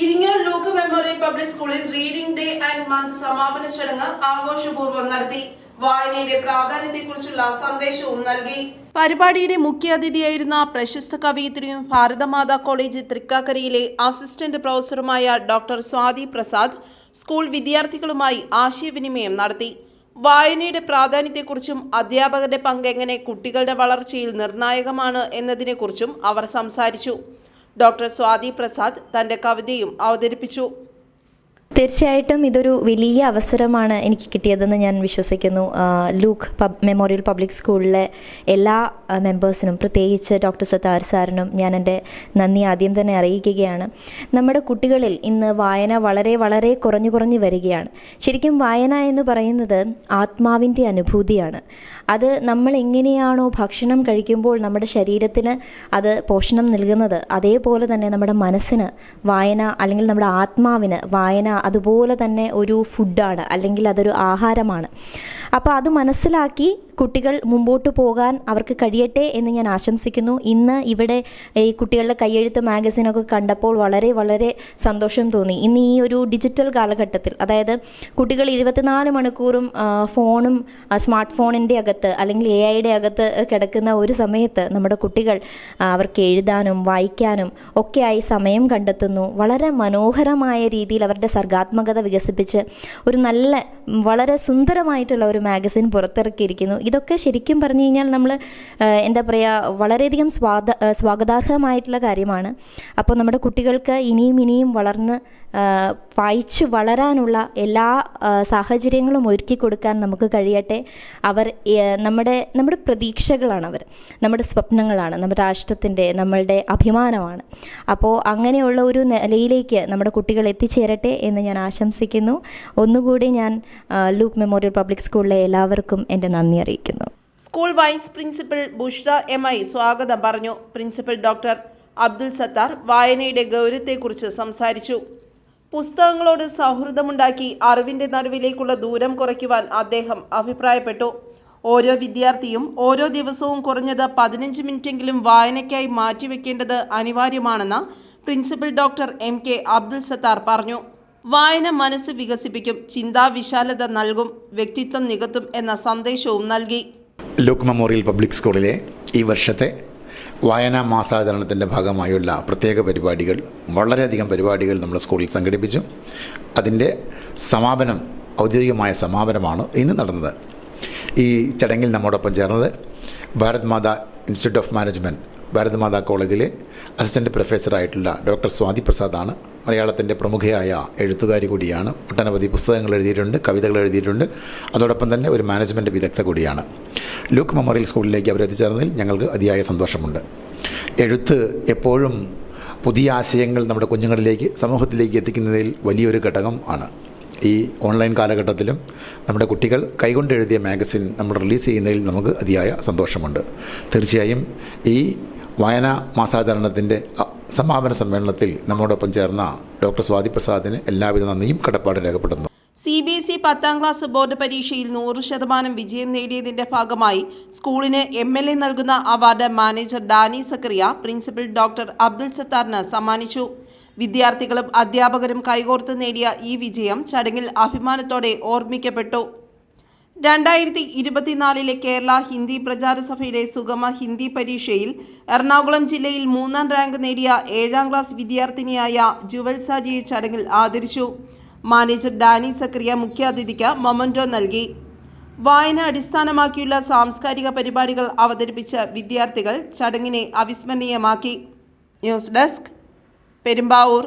Iringal lock memorial public സ്കൂളിൽ reading day and month സമാപന ചടങ്ങ് ആഘോഷപൂർവം നടത്തി. വായനയുടെ പ്രാധാന്യത്തെക്കുറിച്ചുള്ള സന്ദേശവും നൽകി. പരിപാടിയുടെ മുഖ്യാതിഥിയായിരുന്ന പ്രശസ്ത കവയിത്രിയും ഭാരതമാതാ കോളേജ് തൃക്കാക്കരയിലെ അസിസ്റ്റന്റ് പ്രൊഫസറുമായ ഡോക്ടർ സ്വാതി പ്രസാദ് സ്കൂൾ വിദ്യാർത്ഥികളുമായി ആശയവിനിമയം നടത്തി. വായനയുടെ പ്രാധാന്യത്തെക്കുറിച്ചും അധ്യാപകരുടെ പങ്ക് എങ്ങനെ കുട്ടികളുടെ വളർച്ചയിൽ നിർണായകമാണ് എന്നതിനെക്കുറിച്ചും അവർ സംസാരിച്ചു. ഡോക്ടർ സ്വാതി പ്രസാദ് തന്റെ കവിതയും അവതരിപ്പിച്ചു തീർച്ചയായിട്ടും ഇതൊരു വലിയ അവസരമാണ് എനിക്ക് കിട്ടിയതെന്ന് ഞാൻ വിശ്വസിക്കുന്നു. ലൂക്ക് പബ് മെമ്മോറിയൽ പബ്ലിക് സ്കൂളിലെ എല്ലാ മെമ്പേഴ്സിനും പ്രത്യേകിച്ച് ഡോക്ടർ സത്താർ സാറിനും ഞാൻ എന്റെ നന്ദി ആദ്യം തന്നെ അറിയിക്കുകയാണ്. നമ്മുടെ കുട്ടികളിൽ ഇന്ന് വായന വളരെ വളരെ കുറഞ്ഞു കുറഞ്ഞു വരികയാണ്. ശരിക്കും വായന എന്ന് പറയുന്നത് ആത്മാവിന്റെ അനുഭൂതിയാണ്. അത് നമ്മൾ എങ്ങനെയാണോ ഭക്ഷണം കഴിക്കുമ്പോൾ നമ്മുടെ ശരീരത്തിന് അത് പോഷണം നൽകുന്നത് അതേപോലെ തന്നെ നമ്മുടെ മനസ്സിന് വായന അല്ലെങ്കിൽ നമ്മുടെ ആത്മാവിന് വായന അതുപോലെ തന്നെ ഒരു ഫുഡാണ് അല്ലെങ്കിൽ അതൊരു ആഹാരമാണ്. അപ്പോൾ അത് മനസ്സിലാക്കി കുട്ടികൾ മുമ്പോട്ട് പോകാൻ അവർക്ക് കഴിയട്ടെ എന്ന് ഞാൻ ആശംസിക്കുന്നു. ഇന്ന് ഇവിടെ ഈ കുട്ടികളുടെ കയ്യെഴുത്ത് മാഗസിനൊക്കെ കണ്ടപ്പോൾ വളരെ വളരെ സന്തോഷം തോന്നി. ഇന്ന് ഈ ഒരു ഡിജിറ്റൽ കാലഘട്ടത്തിൽ അതായത് കുട്ടികൾ ഇരുപത്തിനാല് മണിക്കൂറും ഫോണും സ്മാർട്ട് ഫോണിന്റെ അകത്ത് അല്ലെങ്കിൽ എ ഐയുടെ അകത്ത് കിടക്കുന്ന ഒരു സമയത്ത് നമ്മുടെ കുട്ടികൾ അവർക്ക് എഴുതാനും വായിക്കാനും ഒക്കെയായി സമയം കണ്ടെത്തുന്നു. വളരെ മനോഹരമായ രീതിയിൽ അവരുടെ സർഗാത്മകത വികസിപ്പിച്ച് ഒരു നല്ല വളരെ സുന്ദരമായിട്ടുള്ള ഒരു മാഗസിൻ പുറത്തിറക്കിയിരിക്കുന്നു. ഇതൊക്കെ ശരിക്കും പറഞ്ഞു കഴിഞ്ഞാൽ നമ്മൾ എന്താ പറയുക വളരെയധികം സ്വാഗ സ്വാഗതാർഹമായിട്ടുള്ള കാര്യമാണ്. അപ്പോൾ നമ്മുടെ കുട്ടികൾക്ക് ഇനിയും ഇനിയും വളർന്ന് വായിച്ചു വളരാനുള്ള എല്ലാ സാഹചര്യങ്ങളും ഒരുക്കി കൊടുക്കാൻ നമുക്ക് കഴിയട്ടെ. അവർ നമ്മുടെ നമ്മുടെ പ്രതീക്ഷകളാണ് അവർ നമ്മുടെ സ്വപ്നങ്ങളാണ്. നമ്മുടെ രാഷ്ട്രത്തിന്റെ നമ്മളുടെ അഭിമാനമാണ്. അപ്പോൾ അങ്ങനെയുള്ള ഒരു നിലയിലേക്ക് നമ്മുടെ കുട്ടികൾ എത്തിച്ചേരട്ടെ എന്ന് ഞാൻ ആശംസിക്കുന്നു. ഒന്നുകൂടി ഞാൻ ലൂപ്പ് മെമ്മോറിയൽ പബ്ലിക് സ്കൂളിലെ എല്ലാവർക്കും എന്റെ നന്ദി അറിയിക്കുന്നു. School vice principal Bushra M I സ്വാഗതം പറഞ്ഞു. പ്രിൻസിപ്പൽ ഡോക്ടർ അബ്ദുൽ സത്താർ വായനയുടെ ഗൗരവത്തെക്കുറിച്ച് സംസാരിച്ചു. പുസ്തകങ്ങളോട് സൗഹൃദമുണ്ടാക്കി അറിവിന്റെ നടുവിലേക്കുള്ള ദൂരം കുറയ്ക്കുവാൻ അദ്ദേഹം അഭിപ്രായപ്പെട്ടു. ഓരോ വിദ്യാർത്ഥിയും ഓരോ ദിവസവും കുറഞ്ഞത് പതിനഞ്ച് മിനിറ്റെങ്കിലും വായനയ്ക്കായി മാറ്റിവെക്കേണ്ടത് അനിവാര്യമാണെന്ന് principal doctor M K Abdul Sattar പറഞ്ഞു. വായന മനസ്സ് വികസിപ്പിക്കും ചിന്താവിശാലത നൽകും വ്യക്തിത്വം നികത്തും എന്ന സന്ദേശവും നൽകി. ലോക് മെമ്മോറിയൽ പബ്ലിക് സ്കൂളിലെ ഈ വർഷത്തെ വായനാ മാസാചരണത്തിന്റെ ഭാഗമായുള്ള പ്രത്യേക പരിപാടികൾ വളരെയധികം പരിപാടികൾ നമ്മുടെ സ്കൂളിൽ സംഘടിപ്പിച്ചു. അതിന്റെ സമാപനം ഔദ്യോഗികമായ സമാപനമാണ് ഇന്ന് നടന്നത്. ഈ ചടങ്ങിൽ നമ്മോടൊപ്പം ചേർന്നത് Bharat Mata institute of management Bharat Mata കോളേജിലെ അസിസ്റ്റന്റ് പ്രൊഫസറായിട്ടുള്ള ഡോക്ടർ സ്വാതി പ്രസാദാണ്. മലയാളത്തിന്റെ പ്രമുഖയായ എഴുത്തുകാരി കൂടിയാണ്. ഒട്ടനവധി പുസ്തകങ്ങൾ എഴുതിയിട്ടുണ്ട് കവിതകൾ എഴുതിയിട്ടുണ്ട്. അതോടൊപ്പം തന്നെ ഒരു മാനേജ്മെന്റ് വിദഗ്ധ കൂടിയാണ്. ലൂക്ക് മെമ്മോറിയൽ സ്കൂളിലേക്ക് അവർ എത്തിച്ചേർന്നതിൽ ഞങ്ങൾക്ക് അതിയായ സന്തോഷമുണ്ട്. എഴുത്ത് എപ്പോഴും പുതിയ ആശയങ്ങൾ നമ്മുടെ കുഞ്ഞുങ്ങളിലേക്ക് സമൂഹത്തിലേക്ക് എത്തിക്കുന്നതിൽ വലിയൊരു ഘടകം ആണ്. ഈ ഓൺലൈൻ കാലഘട്ടത്തിലും നമ്മുടെ കുട്ടികൾ കൈകൊണ്ട് എഴുതിയ മാഗസിൻ നമ്മൾ റിലീസ് ചെയ്യുന്നതിൽ നമുക്ക് അതിയായ സന്തോഷമുണ്ട്. തീർച്ചയായും ഈ വായനാ മാസാചരണത്തിന്റെ സമാപന സമ്മേളനത്തിൽ നമ്മോടൊപ്പം ചേർന്ന ഡോക്ടർ സ്വാതി പ്രസാദിന് എല്ലാവിധ നന്ദിയും കടപ്പാട് രേഖപ്പെടുന്നു സി ബി എസ് ഇ പത്താം ക്ലാസ് ബോർഡ് പരീക്ഷയിൽ നൂറ് ശതമാനം വിജയം നേടിയതിന്റെ ഭാഗമായി സ്കൂളിന് എം എൽ എ നൽകുന്ന award manager Dani Zacharia principal doctor Abdul സത്താറിന് സമ്മാനിച്ചു. വിദ്യാർത്ഥികളും അധ്യാപകരും കൈകോർത്ത് നേടിയ ഈ വിജയം ചടങ്ങിൽ അഭിമാനത്തോടെ ഓർമ്മിക്കപ്പെട്ടു. രണ്ടായിരത്തി ഇരുപത്തിനാലിലെ കേരള ഹിന്ദി പ്രചാര സഭയുടെ സുഗമ ഹിന്ദി പരീക്ഷയിൽ എറണാകുളം ജില്ലയിൽ മൂന്നാം റാങ്ക് നേടിയ ഏഴാം ക്ലാസ് വിദ്യാർത്ഥിനിയായ ജുവൽ സാജിയെ ചടങ്ങിൽ ആദരിച്ചു. മാനേജർ ഡാനി സക്രിയ മുഖ്യാതിഥിക്ക് മൊമന്റോ നൽകി. വായന അടിസ്ഥാനമാക്കിയുള്ള സാംസ്കാരിക പരിപാടികൾ അവതരിപ്പിച്ച വിദ്യാർത്ഥികൾ ചടങ്ങിനെ അവിസ്മരണീയമാക്കി. News desk Perumbavoor.